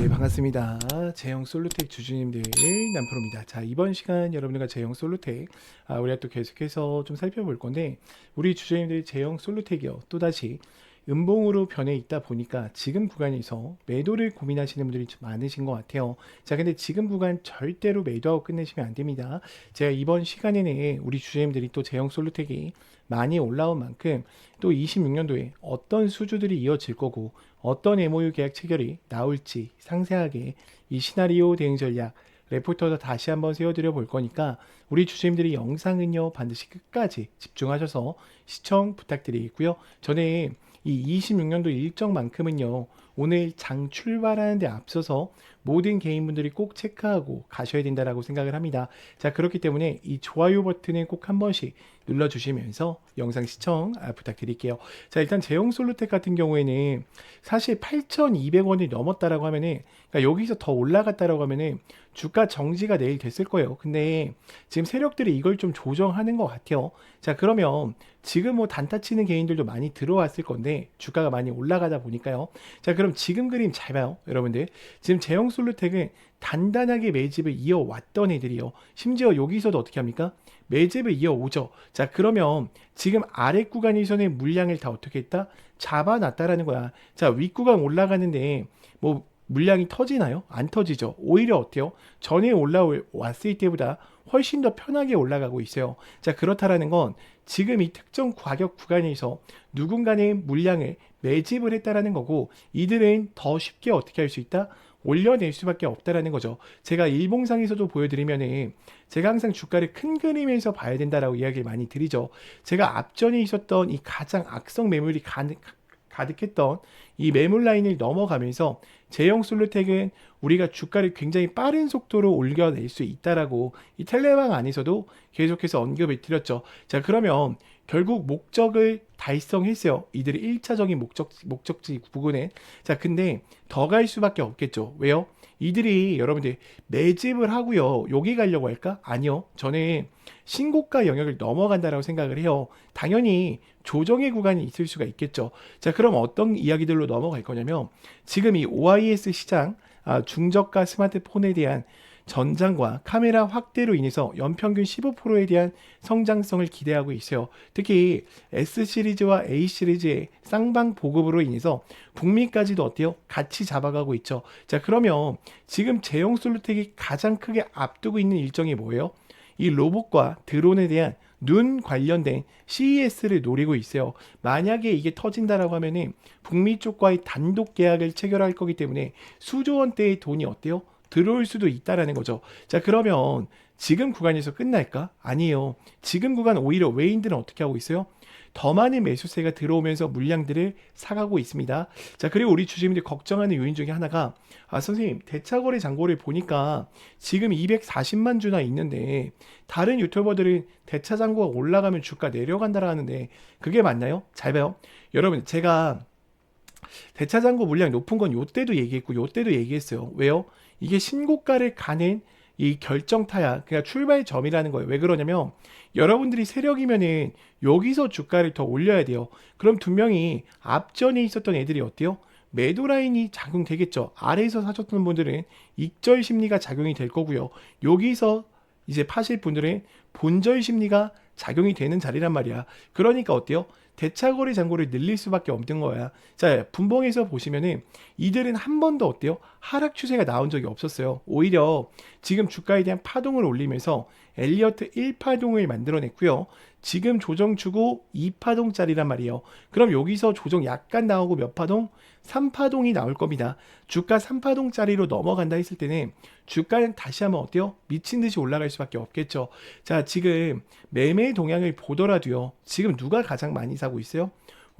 네, 반갑습니다. 제형 솔루텍 주주님들 남프로입니다. 자, 이번 시간 여러분들과 제형 솔루텍 아, 우리가 또 계속해서 좀 살펴볼 건데 우리 주주님들이 제형 솔루텍이요. 또다시 음봉으로 변해 있다 보니까 지금 구간에서 매도를 고민하시는 분들이 좀 많으신 것 같아요. 자, 근데 지금 구간 절대로 매도하고 끝내시면 안 됩니다. 제가 이번 시간에는 우리 주주님들이 또 제형 솔루텍이 많이 올라온 만큼 또 26년도에 어떤 수주들이 이어질 거고 어떤 MOU 계약 체결이 나올지 상세하게 이 시나리오 대응 전략 레포터도 다시 한번 세워드려 볼 거니까 우리 주주님들이 영상은요 반드시 끝까지 집중하셔서 시청 부탁드리겠고요. 저는 이 26년도 일정만큼은요 오늘 장 출발하는 데 앞서서 모든 개인분들이 꼭 체크하고 가셔야 된다라고 생각을 합니다. 자 그렇기 때문에 이 좋아요 버튼을 꼭 한 번씩 눌러주시면서 영상 시청 아, 부탁드릴게요. 자 일단 제형 솔루텍 같은 경우에는 사실 8,200원이 넘었다라고 하면은 그러니까 여기서 더 올라갔다라고 하면은 주가 정지가 내일 됐을 거예요. 근데 지금 세력들이 이걸 좀 조정하는 것 같아요. 자 그러면 지금 뭐 단타 치는 개인들도 많이 들어왔을 건데 주가가 많이 올라가다 보니까요. 자 그럼 지금 그림 잘 봐요, 여러분들. 지금 제형 솔루텍은 단단하게 매집을 이어왔던 애들이요. 심지어 여기서도 어떻게 합니까? 매집을 이어오죠. 자, 그러면 지금 아래 구간에서의 물량을 다 어떻게 했다? 잡아놨다라는 거야. 자, 윗구간 올라가는데 뭐 물량이 터지나요? 안 터지죠. 오히려 어때요? 전에 올라왔을 때보다 훨씬 더 편하게 올라가고 있어요. 자, 그렇다라는 건 지금 이 특정 가격 구간에서 누군가의 물량을 매집을 했다라는 거고 이들은 더 쉽게 어떻게 할 수 있다? 올려낼 수밖에 없다라는 거죠. 제가 일봉상에서도 보여드리면은 제가 항상 주가를 큰 그림에서 봐야 된다라고 이야기를 많이 드리죠. 제가 앞전에 있었던 이 가장 악성 매물이 가득, 가득했던 이 매물 라인을 넘어가면서 제형 솔루텍은 우리가 주가를 굉장히 빠른 속도로 올려낼 수 있다라고 이 텔레방 안에서도 계속해서 언급을 드렸죠. 자, 그러면 결국 목적을 달성했어요. 이들의 1차적인 목적, 목적지 부근에. 자, 근데 더 갈 수밖에 없겠죠. 왜요? 이들이 여러분들 매집을 하고요. 여기 가려고 할까? 아니요. 저는 신고가 영역을 넘어간다라고 생각을 해요. 당연히 조정의 구간이 있을 수가 있겠죠. 자, 그럼 어떤 이야기들로 넘어갈 거냐면 지금 이 OIS 시장 아, 중저가 스마트폰에 대한 전장과 카메라 확대로 인해서 연평균 15%에 대한 성장성을 기대하고 있어요. 특히 S 시리즈와 A 시리즈의 쌍방 보급으로 인해서 북미까지도 어때요? 같이 잡아가고 있죠. 자, 그러면 지금 제형 솔루텍이 가장 크게 앞두고 있는 일정이 뭐예요? 이 로봇과 드론에 대한 눈 관련된 CES를 노리고 있어요. 만약에 이게 터진다라고 하면은 북미 쪽과의 단독 계약을 체결할 거기 때문에 수조 원대의 돈이 어때요? 들어올 수도 있다라는 거죠. 자, 그러면 지금 구간에서 끝날까? 아니에요. 지금 구간 오히려 외인들은 어떻게 하고 있어요? 더 많은 매수세가 들어오면서 물량들을 사가고 있습니다. 자, 그리고 우리 주주님들이 걱정하는 요인 중에 하나가 아, 선생님, 대차거래 잔고를 보니까 지금 240만 주나 있는데 다른 유튜버들은 대차 잔고가 올라가면 주가 내려간다라는데 그게 맞나요? 잘 봐요. 여러분, 제가 대차 잔고 물량 높은 건 요때도 얘기했고 요때도 얘기했어요. 왜요? 이게 신고가를 가는 이 결정타야 그냥 출발점이라는 거예요. 왜 그러냐면 여러분들이 세력이면은 여기서 주가를 더 올려야 돼요. 그럼 분명히 앞전에 있었던 애들이 어때요? 매도 라인이 작용되겠죠. 아래에서 사셨던 분들은 익절 심리가 작용이 될 거고요. 여기서 이제 파실 분들은 본절 심리가 작용이 되는 자리란 말이야. 그러니까 어때요? 대차거래 잔고를 늘릴 수밖에 없는 거야. 자, 분봉에서 보시면은 이들은 한 번도 어때요? 하락 추세가 나온 적이 없었어요. 오히려 지금 주가에 대한 파동을 올리면서 엘리어트 1파동을 만들어냈고요. 지금 조정 주고 2파동짜리란 말이에요. 그럼 여기서 조정 약간 나오고 몇 파동? 3파동이 나올 겁니다. 주가 3파동짜리로 넘어간다 했을 때는 주가는 다시 한번 어때요? 미친 듯이 올라갈 수밖에 없겠죠. 자, 지금 매매 동향을 보더라도요. 지금 누가 가장 많이 사고 있어요?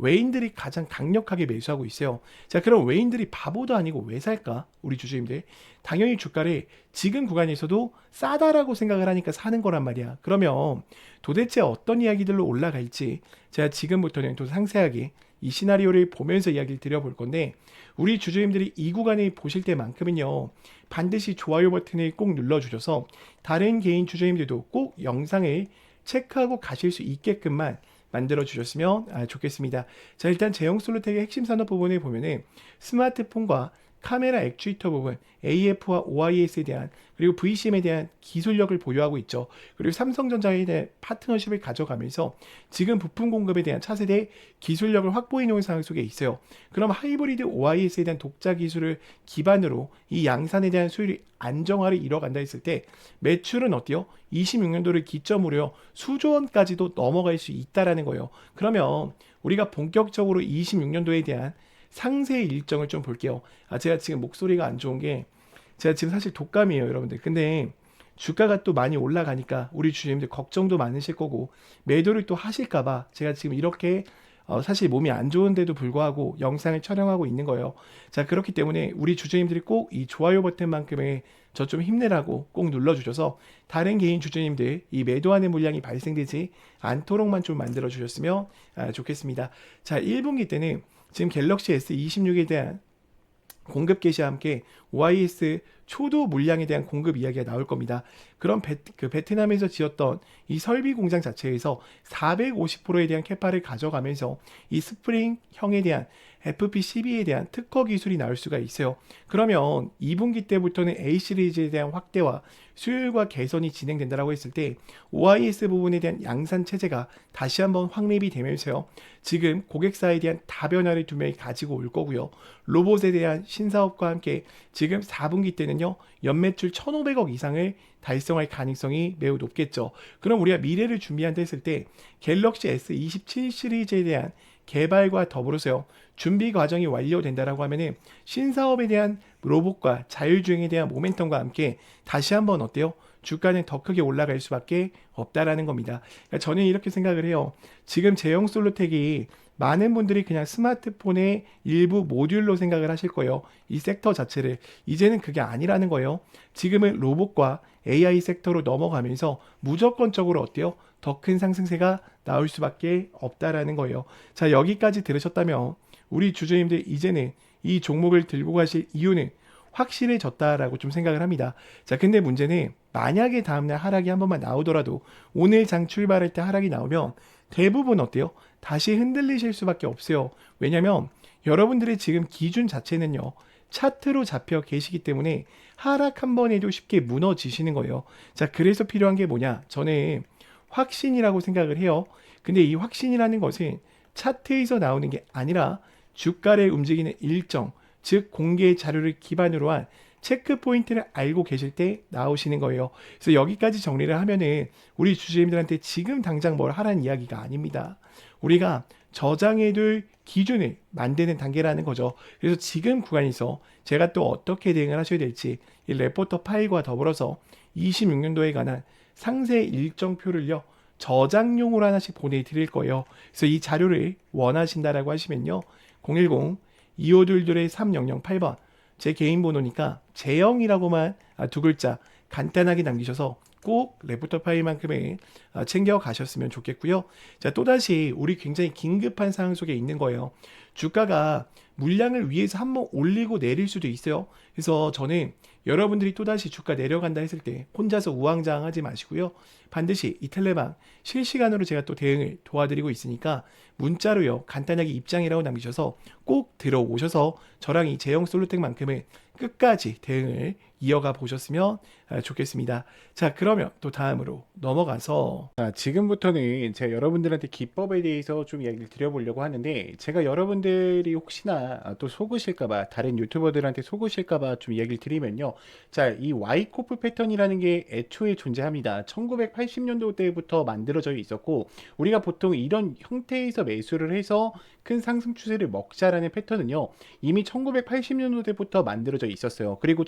외인들이 가장 강력하게 매수하고 있어요. 자, 그럼 외인들이 바보도 아니고 왜 살까? 우리 주주님들. 당연히 주가를 지금 구간에서도 싸다라고 생각을 하니까 사는 거란 말이야. 그러면 도대체 어떤 이야기들로 올라갈지 제가 지금부터는 또 상세하게 이 시나리오를 보면서 이야기를 드려볼 건데 우리 주주님들이 이 구간에 보실 때만큼은요 반드시 좋아요 버튼을 꼭 눌러주셔서 다른 개인 주주님들도 꼭 영상을 체크하고 가실 수 있게끔만 만들어 주셨으면 아, 좋겠습니다. 자 일단 제형 솔루텍의 핵심 산업 부분을 보면은 스마트폰과 카메라 액추에이터 부분, AF와 OIS에 대한 그리고 VCM에 대한 기술력을 보유하고 있죠. 그리고 삼성전자에 대한 파트너십을 가져가면서 지금 부품 공급에 대한 차세대 기술력을 확보해 놓은 상황 속에 있어요. 그럼 하이브리드 OIS에 대한 독자 기술을 기반으로 이 양산에 대한 수율이 안정화를 이뤄간다 했을 때 매출은 어때요? 26년도를 기점으로 수조 원까지도 넘어갈 수 있다라는 거예요. 그러면 우리가 본격적으로 26년도에 대한 상세 일정을 좀 볼게요. 아, 제가 지금 목소리가 안 좋은 게 제가 지금 사실 독감이에요, 여러분들. 근데 주가가 또 많이 올라가니까 우리 주주님들 걱정도 많으실 거고 매도를 또 하실까봐 제가 지금 이렇게 어, 사실 몸이 안 좋은데도 불구하고 영상을 촬영하고 있는 거예요. 자, 그렇기 때문에 우리 주주님들이 꼭 이 좋아요 버튼만큼의 저 좀 힘내라고 꼭 눌러주셔서 다른 개인 주주님들 이 매도하는 물량이 발생되지 않도록만 좀 만들어 주셨으면 아, 좋겠습니다. 자, 1분기 때는 지금 갤럭시 S26에 대한 공급 개시와 함께 OIS 초도 물량에 대한 공급 이야기가 나올 겁니다. 그럼 베, 그 베트남에서 지었던 이 설비 공장 자체에서 450%에 대한 캐파를 가져가면서 이 스프링형에 대한 FP12에 대한 특허 기술이 나올 수가 있어요. 그러면 2분기 때부터는 A 시리즈에 대한 확대와 수율과 개선이 진행된다라고 했을 때 OIS 부분에 대한 양산 체제가 다시 한번 확립이 되면서요. 지금 고객사에 대한 다변화를 두 명이 가지고 올 거고요. 로봇에 대한 신사업과 함께 지금 4분기 때는요. 연매출 1,500억 이상을 달성할 가능성이 매우 높겠죠. 그럼 우리가 미래를 준비한다 했을 때 갤럭시 S27 시리즈에 대한 개발과 더불어서요. 준비 과정이 완료된다라고 하면은 신사업에 대한 로봇과 자율주행에 대한 모멘텀과 함께 다시 한번 어때요? 주가는 더 크게 올라갈 수밖에 없다라는 겁니다. 그러니까 저는 이렇게 생각을 해요. 지금 제형 솔루텍이 많은 분들이 그냥 스마트폰의 일부 모듈로 생각을 하실 거예요. 이 섹터 자체를. 이제는 그게 아니라는 거예요. 지금은 로봇과 AI 섹터로 넘어가면서 무조건적으로 어때요? 더 큰 상승세가 나올 수밖에 없다라는 거예요. 자, 여기까지 들으셨다면 우리 주주님들 이제는 이 종목을 들고 가실 이유는 확실해졌다라고 좀 생각을 합니다. 자, 근데 문제는 만약에 다음날 하락이 한 번만 나오더라도 오늘 장 출발할 때 하락이 나오면 대부분 어때요? 다시 흔들리실 수밖에 없어요. 왜냐면 여러분들의 지금 기준 자체는요. 차트로 잡혀 계시기 때문에 하락 한 번에도 쉽게 무너지시는 거예요. 자, 그래서 필요한 게 뭐냐? 저는 확신이라고 생각을 해요. 근데 이 확신이라는 것은 차트에서 나오는 게 아니라 주가를 움직이는 일정, 즉 공개 자료를 기반으로 한 체크 포인트를 알고 계실 때 나오시는 거예요. 그래서 여기까지 정리를 하면은 우리 주주님들한테 지금 당장 뭘 하라는 이야기가 아닙니다. 우리가 저장해둘 기준을 만드는 단계라는 거죠. 그래서 지금 구간에서 제가 또 어떻게 대응을 하셔야 될지 이 레포터 파일과 더불어서 26년도에 관한 상세 일정표를요. 저장용으로 하나씩 보내드릴 거예요. 그래서 이 자료를 원하신다라고 하시면요. 010 2522의 3008번 제 개인 번호니까 재영이라고만 아, 두 글자 간단하게 남기셔서 꼭 레포터 파일만큼의 아, 챙겨 가셨으면 좋겠고요. 자, 또다시 우리 굉장히 긴급한 상황 속에 있는 거예요. 주가가 물량을 위해서 한번 올리고 내릴 수도 있어요. 그래서 저는 여러분들이 또다시 주가 내려간다 했을 때 혼자서 우왕좌왕하지 마시고요. 반드시 이 텔레방 실시간으로 제가 또 대응을 도와드리고 있으니까 문자로요. 간단하게 입장이라고 남기셔서 꼭 들어오셔서 저랑 이 제형 솔루텍만큼은 끝까지 대응을 이어가 보셨으면 아, 좋겠습니다. 자, 그러면 또 다음으로 넘어가서 자, 지금부터는 제가 여러분들한테 기법에 대해서 좀 이야기를 드려보려고 하는데 제가 여러분들이 혹시나 또 속으실까봐 다른 유튜버들한테 속으실까봐 좀 이야기를 드리면요. 자, 이 와이코프 패턴이라는 게 애초에 존재합니다. 1980년도 때부터 만들어져 있었고 우리가 보통 이런 형태에서 매수를 해서 큰 상승 추세를 먹자라는 패턴은요. 이미 1980년도 때부터 만들어져 있었어요. 그리고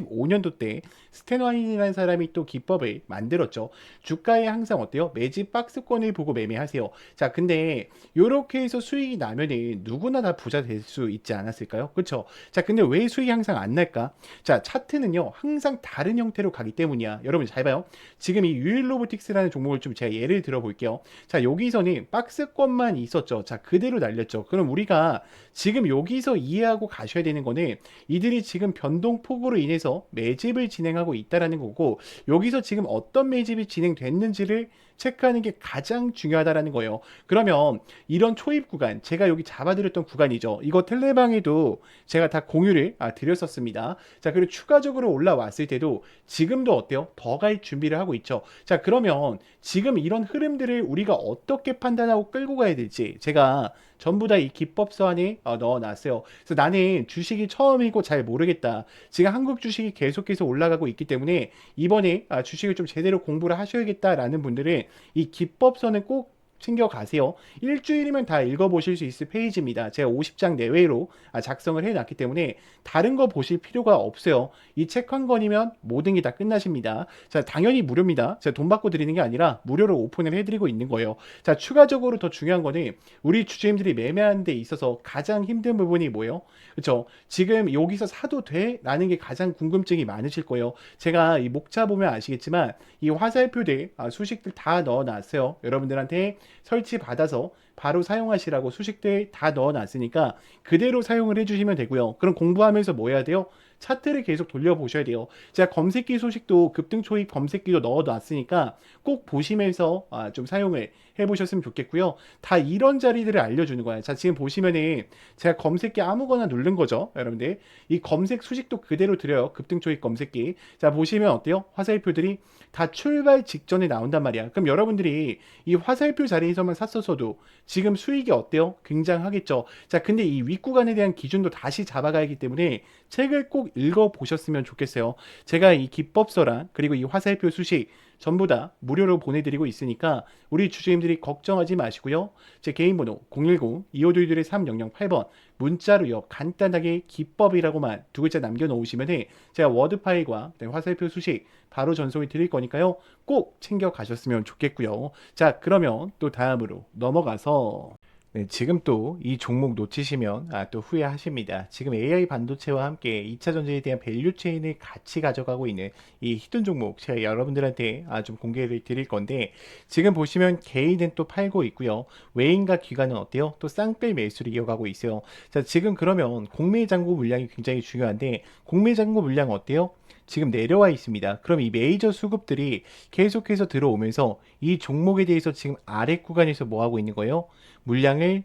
1985년도 때 스탠와인이라는 사람이 또 기법을 만들었죠. 주가에 항상 어때요? 매집 박스권을 보고 매매하세요. 자, 근데 이렇게 해서 수익이 나면은 누구나 다 부자 될 수 있지 않았을까요? 그렇죠? 자, 근데 왜 수익이 항상 안 날까? 자, 차트는요. 항상 다른 형태로 가기 때문이야. 여러분 잘 봐요. 지금 이 유일 로보틱스라는 종목을 좀 제가 예를 들어 볼게요. 자, 여기서는 박스권만 있었죠. 자, 그대로 날렸죠. 그럼 우리가 지금 여기서 이해하고 가셔야 되는 거는 이들이 지금 변동폭으로 인해서 매집을 진행하고 있다라는 거고 여기서 지금 어떤 매집이 진행됐는지를 체크하는 게 가장 중요하다라는 거예요. 그러면 이런 초입 구간, 제가 여기 잡아드렸던 구간이죠. 이거 텔레방에도 제가 다 공유를 아, 드렸었습니다. 자, 그리고 추가적으로 올라왔을 때도 지금도 어때요? 더 갈 준비를 하고 있죠. 자, 그러면 지금 이런 흐름들을 우리가 어떻게 판단하고 끌고 가야 될지 제가 전부 다 이 기법서 안에 어, 넣어놨어요. 그래서 나는 주식이 처음이고 잘 모르겠다. 지금 한국 주식이 계속해서 올라가고 있기 때문에 이번에 아, 주식을 좀 제대로 공부를 하셔야겠다라는 분들은 이 기법서는 꼭 챙겨 가세요. 일주일이면 다 읽어보실 수 있을 페이지입니다. 제가 50장 내외로 아, 작성을 해놨기 때문에 다른 거 보실 필요가 없어요. 이 책 한 권이면 모든 게 다 끝나십니다. 자, 당연히 무료입니다. 제가 돈 받고 드리는 게 아니라 무료로 오픈을 해드리고 있는 거예요. 자, 추가적으로 더 중요한 거는 우리 주주님들이 매매하는 데 있어서 가장 힘든 부분이 뭐예요? 그렇죠? 지금 여기서 사도 돼? 라는 게 가장 궁금증이 많으실 거예요. 제가 이 목차 보면 아시겠지만 이 화살표들, 아, 수식들 다 넣어놨어요. 여러분들한테 설치 받아서 바로 사용하시라고 수식들 다 넣어놨으니까 그대로 사용을 해주시면 되고요. 그럼 공부하면서 뭐 해야 돼요? 차트를 계속 돌려보셔야 돼요. 제가 검색기 소식도 급등 초입 검색기도 넣어놨으니까 꼭 보시면서 아, 좀 사용을 해보셨으면 좋겠고요. 다 이런 자리들을 알려주는 거예요. 자, 지금 보시면은 제가 검색기 아무거나 누른 거죠. 여러분들. 이 검색 수식도 그대로 드려요. 급등 초입 검색기. 자, 보시면 어때요? 화살표들이 다 출발 직전에 나온단 말이야. 그럼 여러분들이 이 화살표 자리에서만 샀었어도 지금 수익이 어때요? 굉장하겠죠. 자, 근데 이 윗구간에 대한 기준도 다시 잡아가야 하기 때문에 책을 꼭 읽어보셨으면 좋겠어요. 제가 이 기법서랑 그리고 이 화살표 수식 전부 다 무료로 보내드리고 있으니까 우리 주주님들이 걱정하지 마시고요. 제 개인 번호 010-2522-3008번 문자로요. 간단하게 기법이라고만 두 글자 남겨놓으시면 제가 워드 파일과 화살표 수식 바로 전송이 드릴 거니까요. 꼭 챙겨 가셨으면 좋겠고요. 자, 그러면 또 다음으로 넘어가서 네, 지금 또 이 종목 놓치시면 아, 또 후회하십니다. 지금 AI 반도체와 함께 2차 전지에 대한 밸류 체인을 같이 가져가고 있는 이 히든 종목 제가 여러분들한테 아, 좀 공개를 드릴 건데 지금 보시면 개인은 또 팔고 있고요. 외인과 기관은 어때요? 또 쌍끌 매수를 이어가고 있어요. 자, 지금 그러면 공매 잔고 물량이 굉장히 중요한데 공매 잔고 물량 어때요? 지금 내려와 있습니다. 그럼 이 메이저 수급들이 계속해서 들어오면서 이 종목에 대해서 지금 아래 구간에서 뭐 하고 있는 거예요? 물량을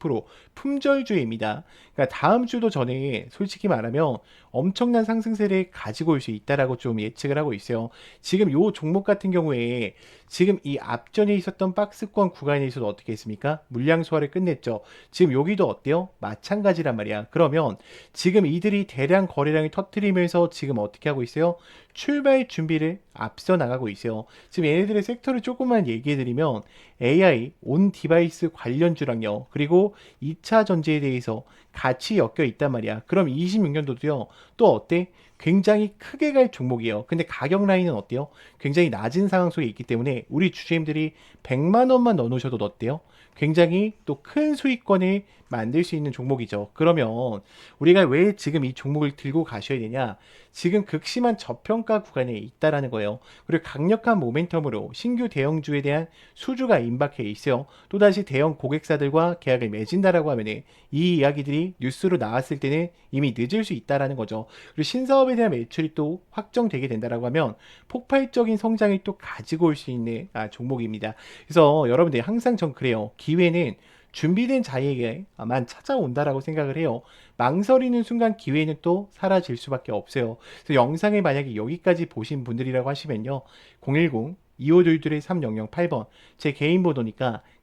품절주입니다. 그러니까 다음 주도 전에 솔직히 말하면 엄청난 상승세를 가지고 올 수 있다라고 좀 예측을 하고 있어요. 지금 요 종목 같은 경우에 지금 이 앞전에 있었던 박스권 구간에서도 어떻게 했습니까? 물량 소화를 끝냈죠. 지금 여기도 어때요? 마찬가지란 말이야. 그러면 지금 이들이 대량 거래량을 터트리면서 지금 어떻게 하고 있어요? 출발 준비를 앞서 나가고 있어요. 지금 얘네들의 섹터를 조금만 얘기해 드리면 AI, 온 디바이스 관련주랑요. 그리고 2차 전지에 대해서 같이 엮여 있단 말이야. 그럼 26년도도요. 또 어때? 굉장히 크게 갈 종목이에요. 근데 가격 라인은 어때요? 굉장히 낮은 상황 속에 있기 때문에 우리 주주님들이 100만 원만 넣어 놓으셔도 어때요? 굉장히 또 큰 수익권을 만들 수 있는 종목이죠. 그러면 우리가 왜 지금 이 종목을 들고 가셔야 되냐? 지금 극심한 저평가 구간에 있다라는 거예요. 그리고 강력한 모멘텀으로 신규 대형주에 대한 수주가 임박해 있어요. 또다시 대형 고객사들과 계약을 맺은다라고 하면 이 이야기들이 뉴스로 나왔을 때는 이미 늦을 수 있다라는 거죠. 그리고 신사업에 대한 매출이 또 확정되게 된다라고 하면 폭발적인 성장을 또 가지고 올 수 있는 아, 종목입니다. 그래서 여러분들 항상 전 그래요. 기회는 준비된 자에게만 찾아온다라고 생각을 해요. 망설이는 순간 기회는 또 사라질 수밖에 없어요. 그래서 영상을 만약에 여기까지 보신 분들이라고 하시면요. 010 2522 3008번 제 개인 번호니까